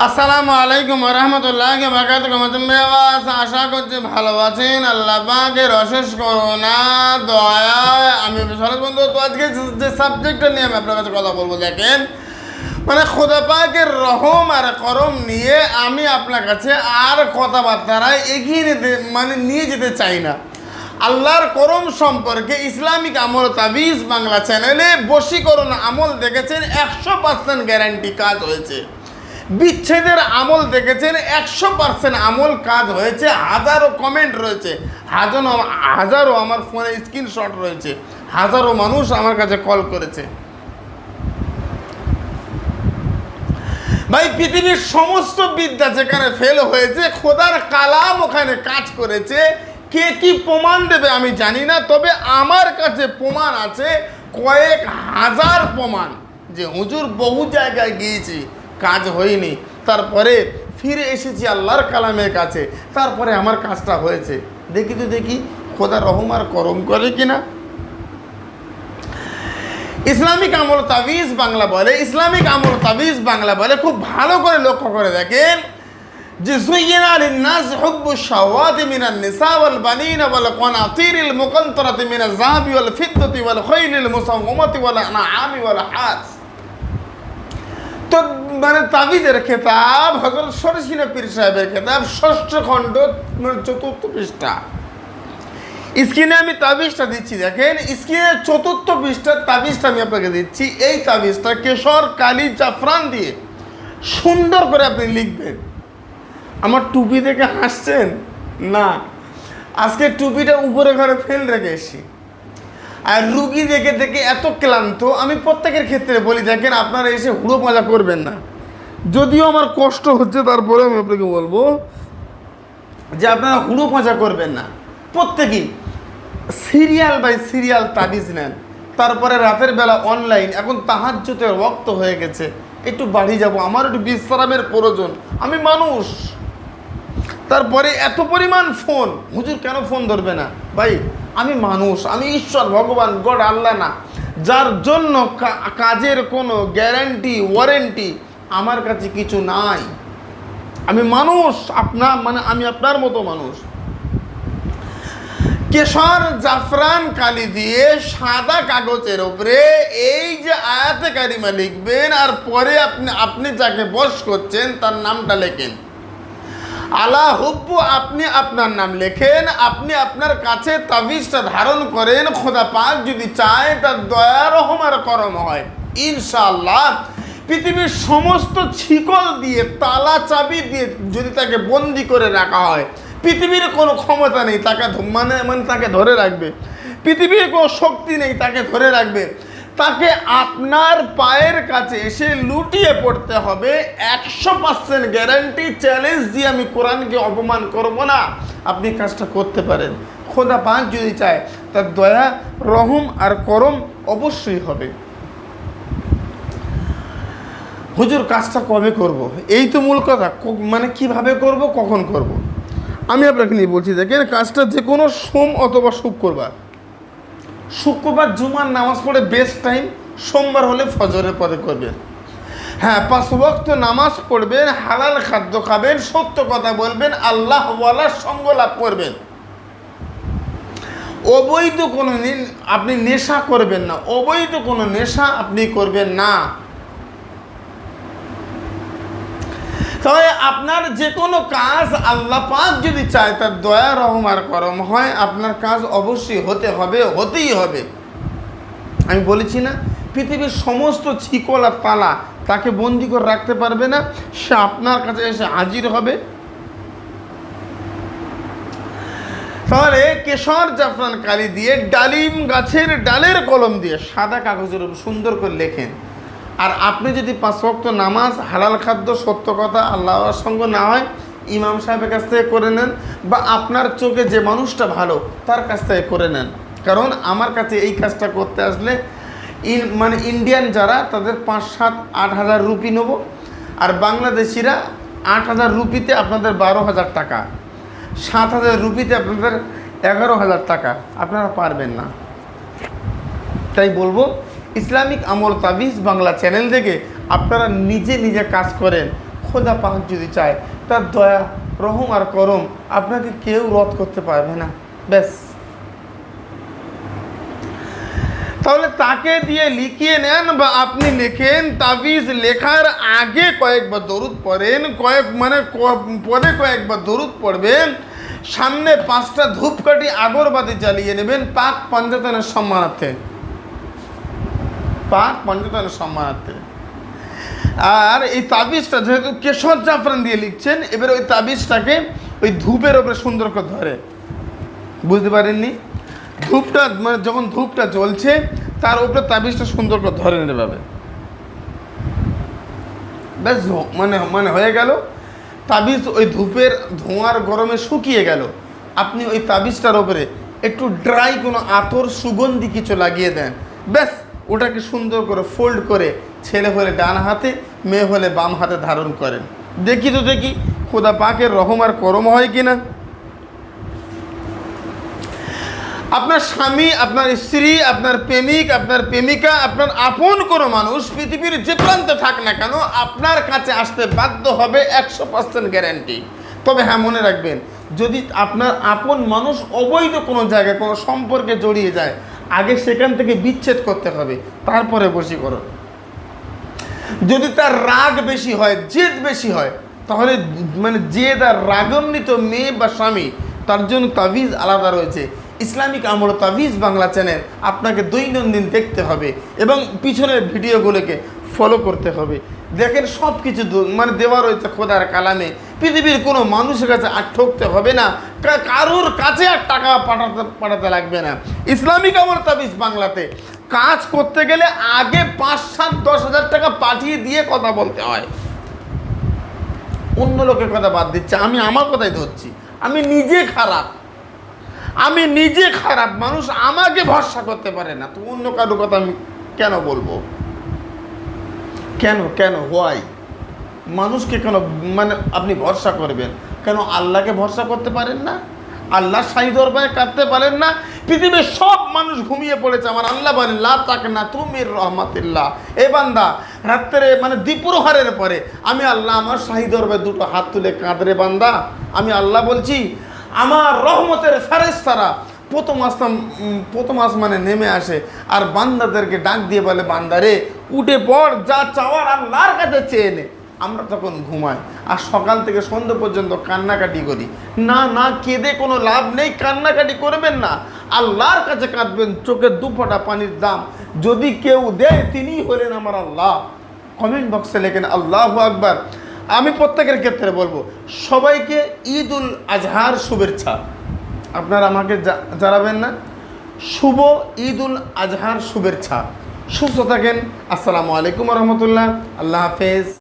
আসসালামু আলাইকুম রহমতুল্লাহ আশা করছি ভালো আছেন। আল্লাহ পাকের অশেষ করোনা দয়া, আমি সরস বন্ধু। তো আজকে যে- সাবজেক্টটা নিয়ে আমি আপনার কাছে কথা বলব, দেখেন। মানে খোদা পাকের রহম আর করম নিয়ে আমি আপনার কাছে আর কথাবার্তারায় এগিয়ে নিতে মানে নিয়ে যেতে চাই না। আল্লাহর করম সম্পর্কে ইসলামিক আমল তাবিজ বাংলা চ্যানেলে বশীকরণ আমল দেখেছেন, একশো পার্সেন্ট গ্যারান্টি কাজ হয়েছে। বিচ্ছেদের আমল দেখেছেন, একশো পার্সেন্ট আমল কাজ হয়েছে, হাজারো কমেন্ট রয়েছে, হাজারো হাজারো আমার ফোনে স্ক্রিনশট রয়েছে, হাজারো মানুষ আমার কাছে কল করেছে। ভাই, পৃথিবীর সমস্ত বিদ্যা যেখানে ফেল হয়েছে, খোদার কালাম ওখানে কাজ করেছে, কে কি প্রমাণ দেবে আমি জানি না, তবে আমার কাছে প্রমাণ আছে, কয়েক হাজার প্রমাণ, যে হুজুর বহু জায়গায় গিয়েছি কাজ হয়নি তারপরে ফিরে এসেছি আল্লাহর কালামের কাছে তারপরে আমার কাজটা হয়েছে দেখি তো দেখি খোদা রহম আর করম করে কিনা ইসলামিক আমল তাবিজ বাংলা বলে ইসলামিক আমল তাবিজ বাংলা বলে খুব ভালো করে লক্ষ্য করে দেখেন যে زين للناس حب الشهوات من النساء والبنين والقناطير المقنطرة من الذهب والفضة والخيل المسومة والأنعام والحرث মানে তাবিজের খেতাব হজরত সরসিনা পীর সাহেবের খেতাব, ষষ্ঠ খণ্ড, চতুর্থ পৃষ্ঠা। স্ক্রিনে আমি তাবিজটা দিচ্ছি, দেখেন, স্ক্রিনে চতুর্থ পৃষ্ঠার তাবিজটা আমি আপনাকে দিচ্ছি। এই তাবিজটা কেশর কালি জাফরান দিয়ে সুন্দর করে আপনি লিখবেন। আমার টুপি দেখে হাসছেন? না। আজকে টুপিটা উপরে ঘরে ফেল রেখে এসছি। আর রুগী দেখে দেখে এত ক্লান্ত, আমি প্রত্যেকের ক্ষেত্রে বলি, দেখেন, আপনারা এসে হুড়ো মজা করবেন না। যদিও আমার কষ্ট হচ্ছে, তারপরে আমি আপনাকে বলব যে আপনারা হুড়ো মজা করবেন না। প্রত্যেকেই সিরিয়াল বাই সিরিয়াল তাবিজ নেন। তারপরে রাতের বেলা অনলাইন এখন তাহার তাহাজ্যতের রক্ত হয়ে গেছে। একটু বাড়ি যাব, আমার একটু বিশ্রামের প্রয়োজন, আমি মানুষ। তারপরে এত পরিমাণ ফোন হুজুর কেন ফোন ধরবে না? ভাই, আমি মানুষ, আমি ঈশ্বর, ভগবান, গড, আল্লাহ না। যার জন্য কাজের কোনো গ্যারান্টি ওয়ারেন্টি আমার কাছে কিছু নাই। আমি মানুষ আপনার মানে আমি আপনার মতো মানুষ। কেশর জাফরান কালি দিয়ে সাদা কাগজের উপরে এই যে আয়াতে কারিমা লিখবেন, আর পরে আপনি আপনি যাকে বস করছেন, তার নামটা লেখেন। আলা হুব্বু, আপনি আপনার নাম লেখেন, আপনি আপনার কাছে তাবিজটা ধারণ করেন, খোদা পাক যদি চায় তার দয়া রহমার করম হয়। ইনশাআল্লাহ পৃথিবীর সমস্ত শিকল দিয়ে, তালা চাবি দিয়ে যদি তাকে বন্দি করে রাখা হয়, পৃথিবীর কোনো ক্ষমতা নেই, তাকে মানে মানে তাকে ধরে রাখবে। পৃথিবীর কোনো শক্তি নেই, তাকে ধরে রাখবে। তাকে আপনার পায়ের কাছে এসে লুটিয়ে পড়তে হবে। একশো পার্সেন্ট গ্যারান্টি চ্যালেঞ্জ দিয়ে আমি কোরআনকে অপমান করব না। আপনি কাজটা করতে পারেন। খোদা পাক যদি চায়, তার দয়া, রহম আর করম অবশ্যই হবে। হুজুর, কাজটা কবে করব। এই তো মূল কথা। মানে কীভাবে করব, কখন করব। আমি আপনাকে নিয়ে বলছি, দেখেন, কাজটা যে কোনো সোম অথবা শুক্রবার। শুক্রবার জুমার নামাজ পড়ে বেস্ট টাইম সোমবার হলে ফজরের পরে করবেন। হ্যাঁ পাঁচ ওয়াক্ত নামাজ পড়বেন, হালাল খাদ্য খাবেন, সত্য কথা বলবেন আল্লাহ সঙ্গ লাভ করবেন। অবৈধ কোনো আপনি নেশা করবেন না, অবৈধ কোনো নেশা আপনি করবেন না। তবে আপনার যে কোনো কাজ আল্লাহ পাক যদি চায়, তার দয়া, রহম আর করম হয়, আপনার কাজ অবশ্যই হতে হবে, হতেই হবে। আমি বলেছি না, পৃথিবীর সমস্ত ছিকল আর তালা তাকে বন্দি করে রাখতে পারবে না, সে আপনার কাছে এসে হাজির হবে। তাহলে কেশর জাফরান কালি দিয়ে ডালিম গাছের ডালের কলম দিয়ে সাদা কাগজের উপর সুন্দর করে লেখেন আর আপনি যদি পাঁচ ওয়াক্ত নামাজ, হালাল খাদ্য, সত্য কথা আল্লাহর সঙ্গে না হয়, ইমাম সাহেবের কাছ থেকে করে নেন বা আপনার চোখে যে মানুষটা ভালো, তার কাছ থেকে করে নেন। কারণ আমার কাছে এই কাজটা করতে আসলে ইন মানে ইন্ডিয়ান যারা, তাদের পাঁচ, সাত, আট হাজার রুপি নেব। আর বাংলাদেশিরা আট হাজার রুপিতে আপনাদের বারো হাজার টাকা, সাত হাজার রুপিতে আপনাদের এগারো হাজার টাকা। আপনারা পারবেন না। তাই বলব ইসলামিক আমল তাবিজ বাংলা চ্যানেল থেকে আপনারা নিজে নিজে কাজ করেন। খোদা পাক যদি চায়, তার দয়া, রহম আর করম আপনাকে কেউ রদ করতে পারবে না। ব্যাস। তাহলে তাকে দিয়ে লিখিয়ে নেন বা আপনি লেখেন তাবিজ লেখার আগে কয়েকবার দরুদ পড়েন, কয়েক মানে পরে কয়েকবার দরুদ পড়বেন, সামনে পাঁচটা ধূপকাঠি আগরবাতি জ্বালিয়ে নেবেন, পাক পঞ্চতনের সম্মানার্থে। পাক পঞ্চতনের সম্মানার্থে আর এই তাবিজটা যেহেতু কেশর জাফরান দিয়ে লিখছেন, এবার ওই তাবিজটাকে ওই ধূপের ওপরে সুন্দর করে ধরে। বুঝতে পারেননি? ধূপটা মানে যখন ধূপটা জ্বলছে, তার উপরে তাবিজটা সুন্দর করে ধরে নিতে পারবে। ব্যাস মানে মানে হয়ে গেল। তাবিজ ওই ধূপের ধোঁয়ার গরমে শুকিয়ে গেল। আপনি ওই তাবিজটার ওপরে একটু ড্রাই কোনো আতর সুগন্ধি কিছু লাগিয়ে দেন। ব্যাস ওটাকে সুন্দর করে ফোল্ড করে ছেলে হলে ডান হাতে, মেয়ে হলে বাম হাতে ধারণ করেন। দেখি তো দেখি, খোদা পাকের রহম আর করম হয় কি না আপনার স্বামী, আপনার স্ত্রী, আপনার প্রেমিক, আপনার প্রেমিকা, আপনার আপন কোনো মানুষ পৃথিবীর যে প্রান্তে থাক না কেন, আপনার কাছে আসতে বাধ্য হবে একশো পার্সেন্ট গ্যারান্টি তবে হ্যাঁ মনে রাখবেন, যদি আপনার আপন মানুষ অবৈধ কোনো জায়গায় কোনো সম্পর্কে জড়িয়ে যায় আগে সেখান থেকে বিচ্ছেদ করতে হবে, তারপরে বশীকরণ। যদি তার রাগ বেশি হয়, জেদ বেশি হয়, তাহলে মানে জেদ আর রাগান্বিত মেয়ে বা স্বামী, তার জন্য তাবিজ আলাদা রয়েছে। ইসলামিক আমল তাবিজ বাংলা চ্যানেল আপনাকে দৈনন্দিন দেখতে হবে এবং পিছনের ভিডিওগুলোকে ফলো করতে হবে। দেখেন সব কিছু মানে দেওয়া রয়েছে খোদার কালামে। পৃথিবীর কোনো মানুষের কাছে আর ঠকতে হবে না। কারোর কাছে আর টাকা পাঠাতে পাঠাতে লাগবে না। ইসলামিক আমল তাবিজ বাংলাতে। কাজ করতে গেলে আগে পাঁচ, সাত, দশ হাজার টাকা পাঠিয়ে দিয়ে কথা বলতে হয়। অন্য লোকের কথা বাদ দিচ্ছে। আমি আমার কথাই ধরছি। আমি নিজে খারাপ। আমি নিজে খারাপ মানুষ। আমাকে ভরসা করতে পারে না। তো অন্য কারোর কথা আমি কেন বলব? কেন কেন হোয়াই মানুষকে কেন মানে আপনি ভরসা করবেন? কেন আল্লাহকে ভরসা করতে পারেন না? আল্লাহ সাই দরবারে কাঁদতে পারেন না? পৃথিবীর সব মানুষ ঘুমিয়ে পড়েছে। আমার আল্লাহ বলেন, লা তাক না তুমি রহমাতিল্লাহ। এ বান্দা, রাত্রে মানে দ্বিপ্রহারের পরে, আমি আল্লাহ, আমার শাহী দরবারে দুটো হাত তুলে কাঁদরে বান্দা। আমি আল্লাহ বলছি, আমার রহমতের ফেরেস্তারা প্রথম আসতাম প্রথম আসমানে নেমে আসে আর বান্দাদেরকে ডাক দিয়ে বলে বান্দারে উঠে পড়, যা চাওয়ার আল্লাহর কাছে চেয়ে নে। আমরা তখন ঘুমাই, আর সকাল থেকে সন্ধ্যে পর্যন্ত কান্নাকাটি করি। না না, কেঁদে কোনো লাভ নেই, কান্নাকাটি করবেন না। আল্লাহর কাছে কাঁদবেন, চোখের দুফোটা পানির দাম। যদি কেউ দেয়, তিনিই হলেন আমার আল্লাহ। কমেন্ট বক্সে লেখেন, আল্লাহ আকবার। আমি প্রত্যেকের ক্ষেত্রে বলব, সবাইকে ঈদ উল আজহার শুভেচ্ছা। আপনারা আমাকে জানাবেন না? শুভ ঈদ উল আজহার শুভেচ্ছা। সুস্থ থাকেন। আসসালামু আলাইকুম রহমতুল্লাহ। আল্লাহ হাফেজ।